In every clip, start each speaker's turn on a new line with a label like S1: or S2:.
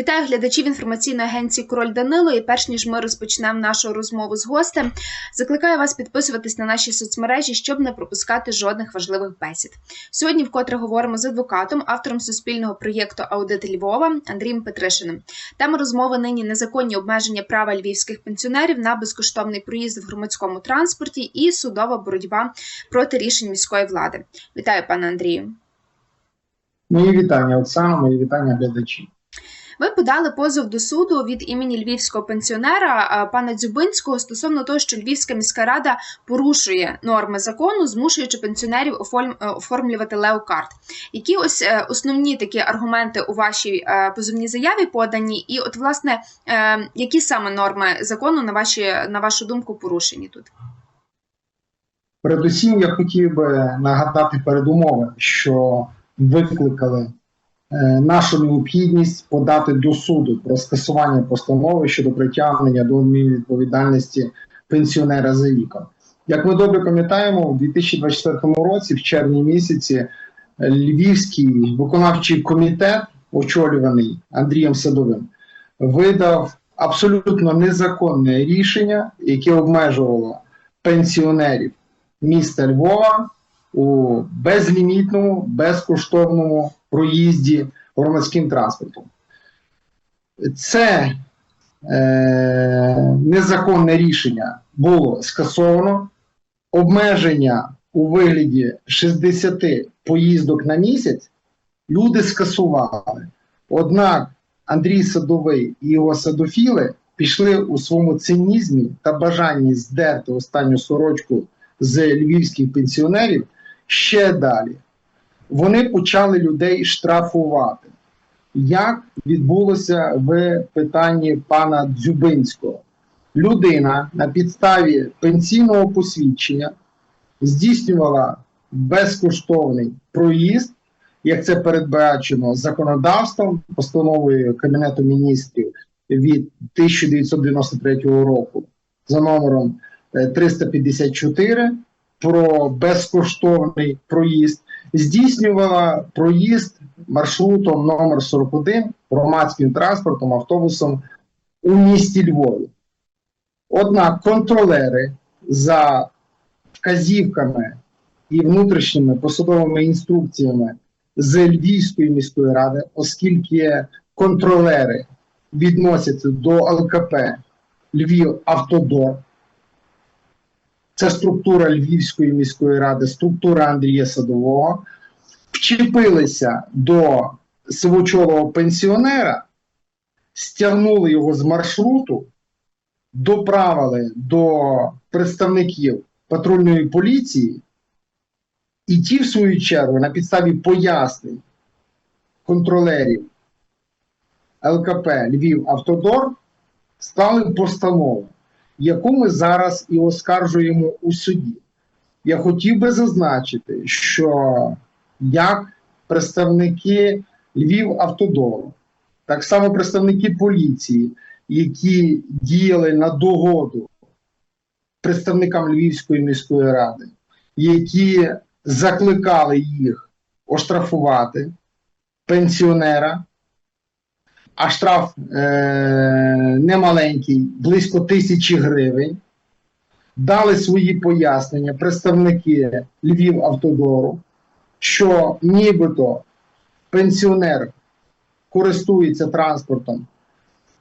S1: Вітаю глядачів інформаційної агенції Король Данило. І перш ніж ми розпочнемо нашу розмову з гостем, закликаю вас підписуватись на наші соцмережі, щоб не пропускати жодних важливих бесід. Сьогодні вкотре говоримо з адвокатом, автором суспільного проєкту Аудит Львова Андрієм Петришиним. Тема розмови нині незаконні обмеження права львівських пенсіонерів на безкоштовний проїзд в громадському транспорті і судова боротьба проти рішень міської влади. Вітаю, пане Андрію.
S2: Мої вітання, Оксана, мої вітання глядачі.
S1: Ви подали позов до суду від імені львівського пенсіонера пана Дзюбинського стосовно того, що Львівська міська рада порушує норми закону, змушуючи пенсіонерів е, оформлювати леокарт. Які ось е, основні такі аргументи у вашій е, позовній заяві подані, і от власне е, які саме норми закону на ваші на вашу думку порушені тут?
S2: Передусім, я хотів би нагадати передумови, що викликали е, нашу необхідність подати до суду про скасування постанови щодо притягнення до відповідальності пенсіонера за віком. Як ми добре пам'ятаємо, у 2024 році, в червні місяці, е, Львівський виконавчий комітет, очолюваний Андрієм Садовим, видав абсолютно незаконне рішення, яке обмежувало пенсіонерів міста Львова у безлімітному, безкоштовному проїзді громадським транспортом. Це е, незаконне рішення було скасовано. Обмеження у вигляді 60 поїздок на місяць люди скасували. Однак Андрій Садовий і його садофіли пішли у своєму цинізмі та бажанні здерти останню сорочку з львівських пенсіонерів ще далі. Вони почали людей штрафувати. Як відбулося в питанні пана Дзюбинського? Людина на підставі пенсійного посвідчення здійснювала безкоштовний проїзд, як це передбачено законодавством, постановою Кабінету міністрів від 1993 року за номером 354 про безкоштовний проїзд, здійснювала проїзд маршрутом номер 41 громадським транспортом, автобусом у місті Львові. Однак контролери за вказівками і внутрішніми посадовими інструкціями з Львівської міської ради, оскільки контролери відносяться до ЛКП Львів Автодор, це структура Львівської міської ради, структура Андрія Садового, вчепилися до сивочолого пенсіонера, стягнули його з маршруту, доправили до представників патрульної поліції, і ті, в свою чергу, на підставі пояснень контролерів ЛКП Львів Автодор стали постанову яку ми зараз і оскаржуємо у суді. Я хотів би зазначити, що як представники Львів Автодору, так само представники поліції, які діяли на догоду представникам Львівської міської ради, які закликали їх оштрафувати пенсіонера а штраф е, немаленький, близько тисячі гривень. Дали свої пояснення представники Львів Автодору, що нібито пенсіонер користується транспортом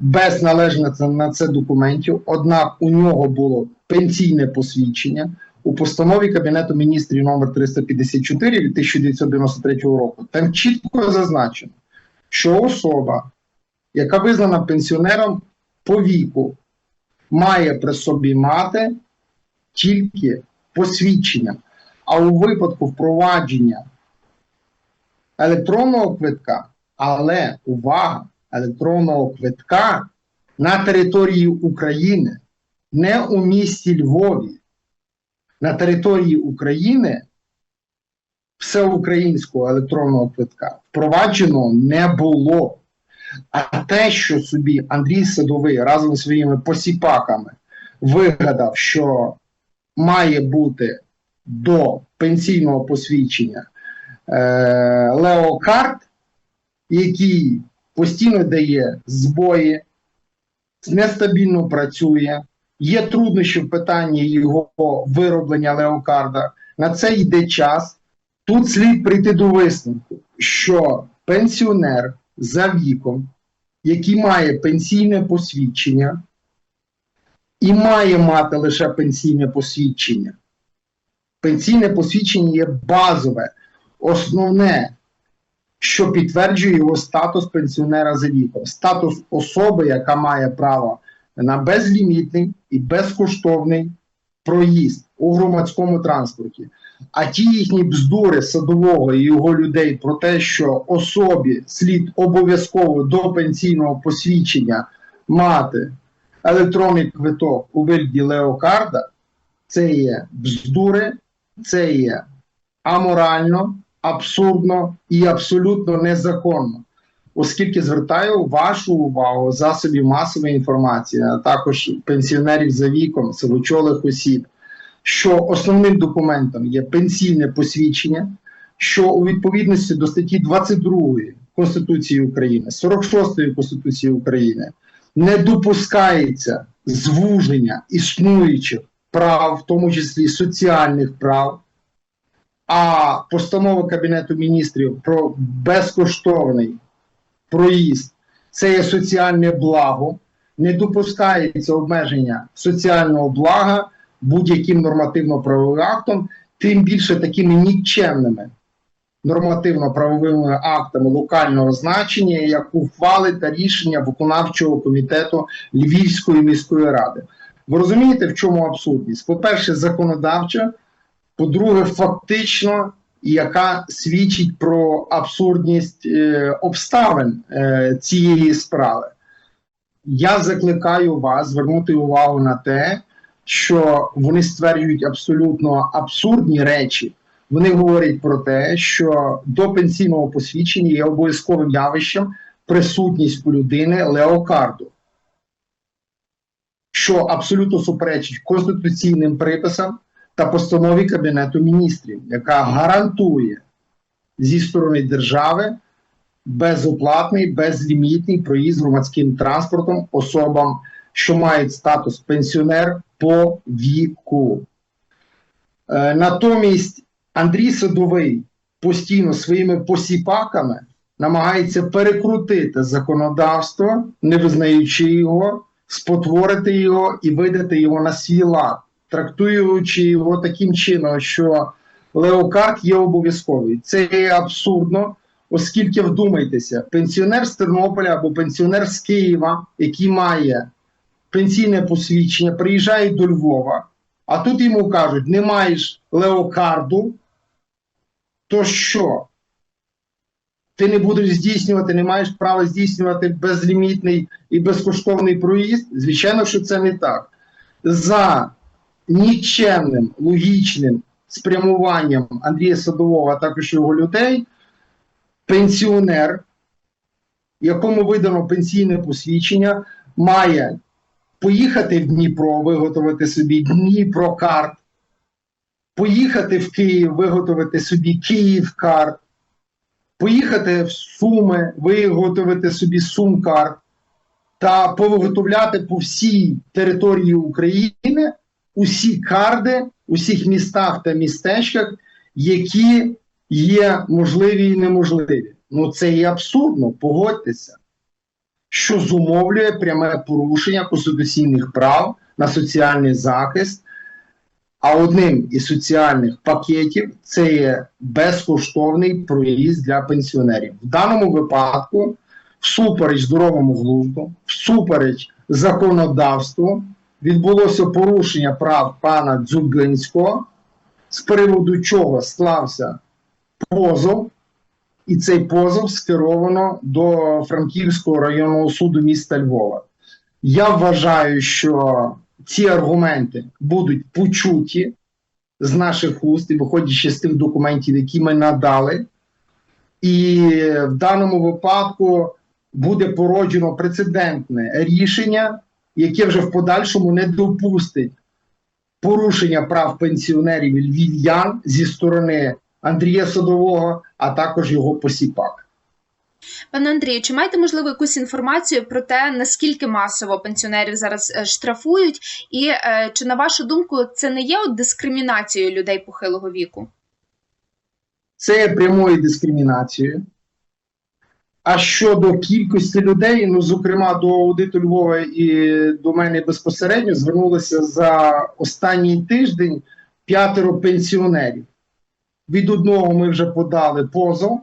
S2: без належних на це документів, однак у нього було пенсійне посвідчення у постанові Кабінету міністрів номер 354 від 1993 року. Там чітко зазначено, що особа яка визнана пенсіонером по віку, має при собі мати тільки посвідчення. А у випадку впровадження електронного квитка, але увага, електронного квитка на території України, не у місті Львові, на території України всеукраїнського електронного квитка впроваджено не було. А те, що собі Андрій Садовий разом зі своїми посіпаками вигадав, що має бути до пенсійного посвідчення е, Леокарт, який постійно дає збої, нестабільно працює, є труднощі в питанні його вироблення леокарда. На це йде час. Тут слід прийти до висновку, що пенсіонер за віком, який має пенсійне посвідчення, і має мати лише пенсійне посвідчення. Пенсійне посвідчення є базове, основне, що підтверджує його статус пенсіонера за віком, статус особи, яка має право на безлімітний і безкоштовний проїзд у громадському транспорті. А ті їхні бздури садового і його людей про те, що особі слід обов'язково до пенсійного посвідчення мати електронний квиток у вигляді леокарда, це є бздури, це є аморально, абсурдно і абсолютно незаконно. Оскільки звертаю вашу увагу засобів масової інформації, а також пенсіонерів за віком, сивочолих осіб, що основним документом є пенсійне посвідчення, що у відповідності до статті 22 Конституції України, 46 Конституції України не допускається звуження існуючих прав, в тому числі соціальних прав, а постанова Кабінету міністрів про безкоштовний проїзд це є соціальне благо, не допускається обмеження соціального блага будь-яким нормативно-правовим актом, тим більше такими нікчемними нормативно-правовими актами локального значення, як ухвали та рішення виконавчого комітету Львівської міської ради. Ви розумієте, в чому абсурдність? По-перше, законодавча, по-друге, фактично, яка свідчить про абсурдність е, обставин е, цієї справи. Я закликаю вас звернути увагу на те, що вони стверджують абсолютно абсурдні речі. Вони говорять про те, що до пенсійного посвідчення є обов'язковим явищем присутність у людини леокарду, що абсолютно суперечить конституційним приписам та постанові Кабінету міністрів, яка гарантує зі сторони держави безоплатний, безлімітний проїзд громадським транспортом особам, що мають статус пенсіонер по віку. Е, натомість Андрій Садовий постійно своїми посіпаками намагається перекрутити законодавство, не визнаючи його, спотворити його і видати його на свій лад, трактуючи його таким чином, що леокарт є обов'язковий. Це є абсурдно, оскільки вдумайтеся, пенсіонер з Тернополя або пенсіонер з Києва, який має пенсійне посвідчення, приїжджає до Львова, а тут йому кажуть: не маєш леокарду то що? Ти не будеш здійснювати, не маєш права здійснювати безлімітний і безкоштовний проїзд? Звичайно, що це не так. За нікчемним логічним спрямуванням Андрія Садового, а також його людей, пенсіонер, якому видано пенсійне посвідчення, має поїхати в Дніпро, виготовити собі Дніпрокарт, поїхати в Київ, виготовити собі Київкарт, поїхати в Суми, виготовити собі Сумкарт та повиготовляти по всій території України усі карди у всіх містах та містечках, які є можливі і неможливі. Ну це є абсурдно, погодьтеся, що зумовлює пряме порушення конституційних прав на соціальний захист. А одним із соціальних пакетів це є безкоштовний проїзд для пенсіонерів. В даному випадку, всупереч здоровому глузду, всупереч законодавству, відбулося порушення прав пана Дзюблинського, з приводу чого склався позов, і цей позов скеровано до Франківського районного суду міста Львова. Я вважаю, що ці аргументи будуть почуті з наших уст, і виходячи з тих документів, які ми надали, і в даному випадку буде породжено прецедентне рішення, яке вже в подальшому не допустить порушення прав пенсіонерів і львів'ян зі сторони Андрія Садового, а також його посіпак.
S1: Пане Андрію, чи маєте можливо якусь інформацію про те, наскільки масово пенсіонерів зараз е, штрафують, і е, чи на вашу думку це не є дискримінацією людей похилого віку?
S2: Це є прямою дискримінацією. А щодо кількості людей, ну, зокрема, до аудиту Львова і до мене безпосередньо звернулося за останній тиждень п'ятеро пенсіонерів. Від одного ми вже подали позов,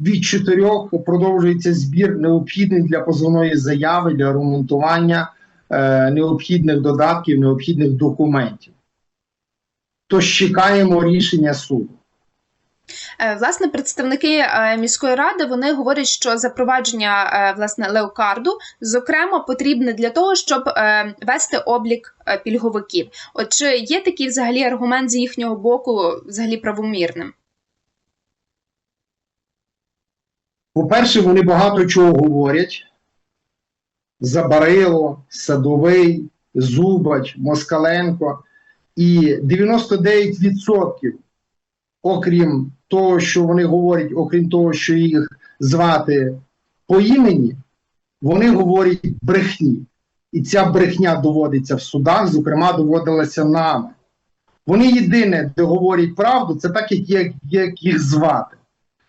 S2: від чотирьох продовжується збір необхідний для позовної заяви, для ремонтування е, необхідних додатків, необхідних документів. Тож чекаємо рішення суду.
S1: Е, Власне, представники е, міської ради вони говорять, що запровадження е, власне леокарду зокрема потрібне для того, щоб вести облік пільговиків. От чи є такий взагалі аргумент з їхнього боку, взагалі правомірним?
S2: По-перше, вони багато чого говорять. Забарило, Садовий, Зубач, Москаленко. І 99%, окрім того, що вони говорять, окрім того, що їх звати по імені, вони говорять брехні. І ця брехня доводиться в судах, зокрема, доводилася нами. Вони єдине, де говорять правду, це так, як, як, як їх звати.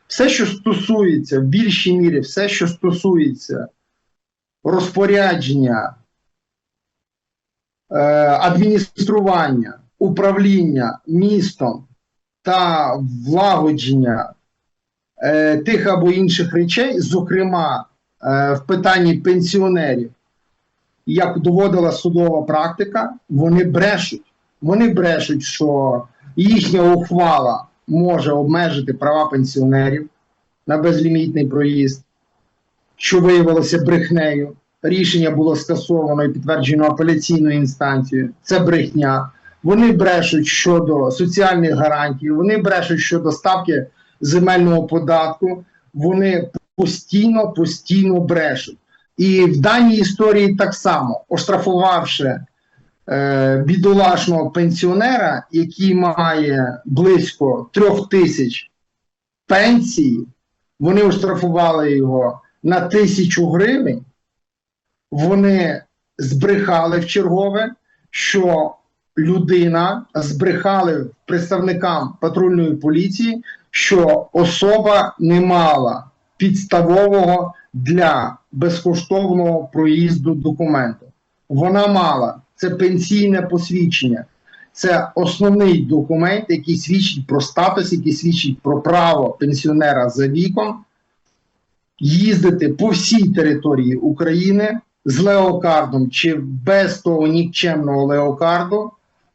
S2: Все, що стосується, в більшій мірі, все, що стосується розпорядження, е, адміністрування, управління містом та влагодження е, тих або інших речей, зокрема е, в питанні пенсіонерів, як доводила судова практика, вони брешуть. Вони брешуть, що їхня ухвала може обмежити права пенсіонерів на безлімітний проїзд, що виявилося брехнею. Рішення було скасовано і підтверджено апеляційною інстанцією. Це брехня. Вони брешуть щодо соціальних гарантій, вони брешуть щодо ставки земельного податку. Вони постійно, постійно брешуть. І в даній історії так само, оштрафувавши е, бідолашного пенсіонера, який має близько трьох тисяч пенсії, вони оштрафували його на тисячу гривень. Вони збрехали в чергове, що людина збрехали представникам патрульної поліції, що особа не мала підставового для безкоштовного проїзду документу. Вона мала це пенсійне посвідчення. Це основний документ, який свідчить про статус, який свідчить про право пенсіонера за віком їздити по всій території України з леокардом чи без того нікчемного леокарду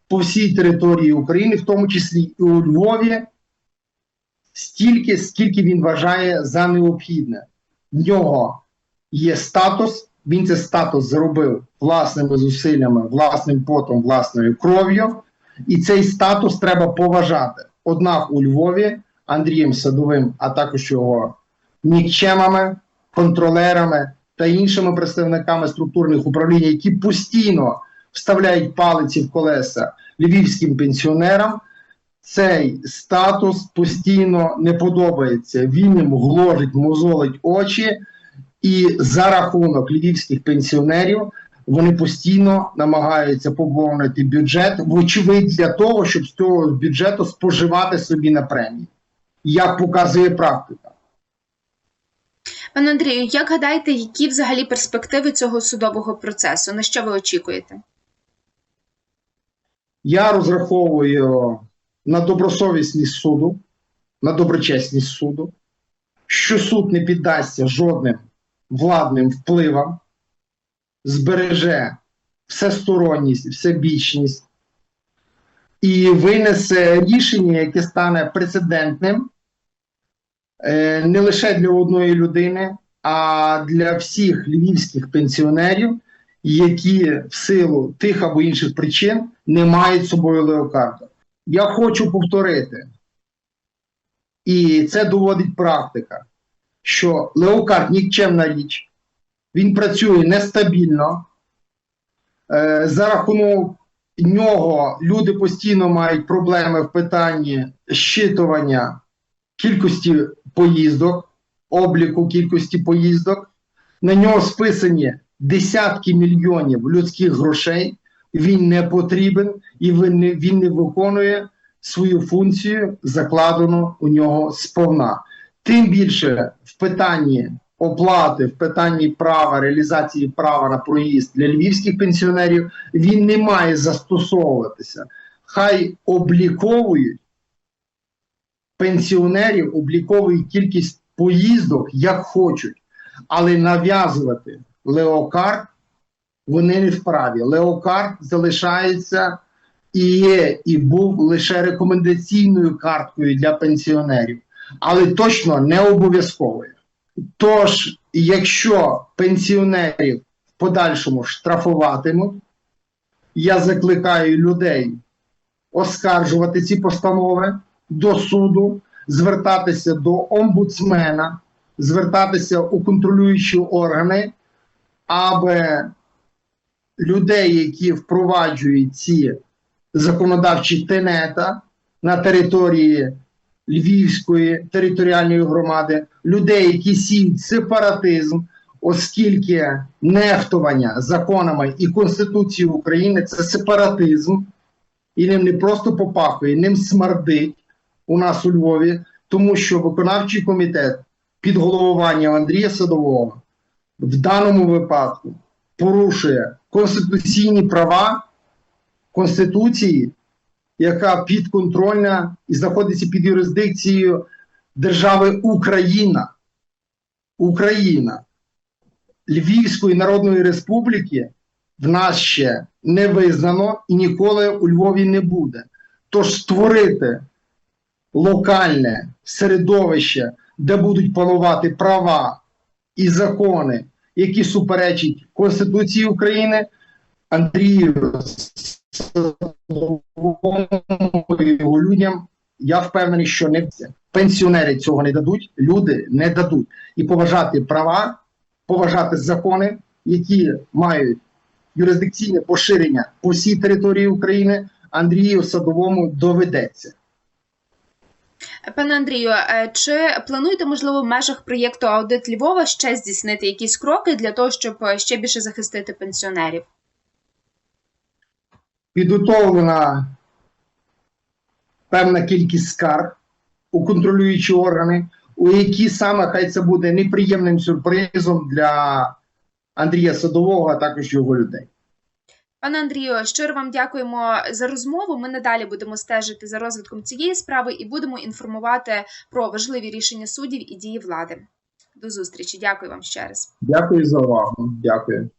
S2: по всій території України, в тому числі і у Львові, стільки, скільки він вважає за необхідне. В нього є статус, він цей статус зробив власними зусиллями, власним потом, власною кров'ю, і цей статус треба поважати. Однак у Львові Андрієм Садовим, а також його нікчемами, контролерами та іншими представниками структурних управлінь, які постійно вставляють палиці в колеса львівським пенсіонерам, цей статус постійно не подобається. Він їм гложить, мозолить очі, і за рахунок львівських пенсіонерів вони постійно намагаються поповнити бюджет, вочевидь, для того, щоб з цього бюджету споживати собі на премії, як показує практика.
S1: Пане Андрію, як гадаєте, які взагалі перспективи цього судового процесу? На що ви очікуєте?
S2: Я розраховую на добросовісність суду, на доброчесність суду, що суд не піддасться жодним владним впливам, збереже всесторонність, всебічність і винесе рішення, яке стане прецедентним е, не лише для одної людини, а для всіх львівських пенсіонерів, які в силу тих або інших причин не мають з собою леокарду. Я хочу повторити, і це доводить практика, що леокард нікчемна річ, він працює нестабільно. Е, за рахунок нього люди постійно мають проблеми в питанні щитування кількості поїздок. обліку кількості поїздок. На нього списані десятки мільйонів людських грошей. Він не потрібен і він не, він не виконує свою функцію, закладену у нього сповна. Тим більше в питанні оплати, в питанні права, реалізації права на проїзд для львівських пенсіонерів він не має застосовуватися. Хай обліковують пенсіонерів, обліковують кількість поїздок як хочуть, але нав'язувати леокарт вони не вправі. Леокарт залишається і є, і був лише рекомендаційною карткою для пенсіонерів, але точно не обов'язковою. Тож, якщо пенсіонерів в подальшому штрафуватимуть, я закликаю людей оскаржувати ці постанови до суду, звертатися до омбудсмена, звертатися у контролюючі органи, аби людей, які впроваджують ці законодавчі тенета на території Львівської територіальної громади, людей, які сіють сепаратизм, оскільки нехтування законами і Конституцією України це сепаратизм, і ним не просто попахує, ним смердить у нас у Львові, тому що виконавчий комітет під головуванням Андрія Садового в даному випадку порушує конституційні права Конституції, яка підконтрольна і знаходиться під юрисдикцією держави Україна. Україна Львівської Народної Республіки в нас ще не визнано і ніколи у Львові не буде. Тож створити локальне середовище, де будуть панувати права і закони, які суперечать Конституції України, Андрію його людям, я впевнений, що не. Пенсіонери цього не дадуть, люди не дадуть. І поважати права, поважати закони, які мають юрисдикційне поширення по всій території України, Андрію Садовому доведеться.
S1: Пане Андрію, е, чи плануєте, можливо, в межах проєкту Аудит Львова ще здійснити якісь кроки для того, щоб е, ще більше захистити пенсіонерів?
S2: підготовлена певна кількість скарг у контролюючі органи, у які саме хай це буде неприємним сюрпризом для Андрія Садового, а також його людей.
S1: Пане Андрію, щиро вам дякуємо за розмову. Ми надалі будемо стежити за розвитком цієї справи і будемо інформувати про важливі рішення суддів і дії влади. До зустрічі. Дякую вам ще раз.
S2: Дякую за увагу. Дякую.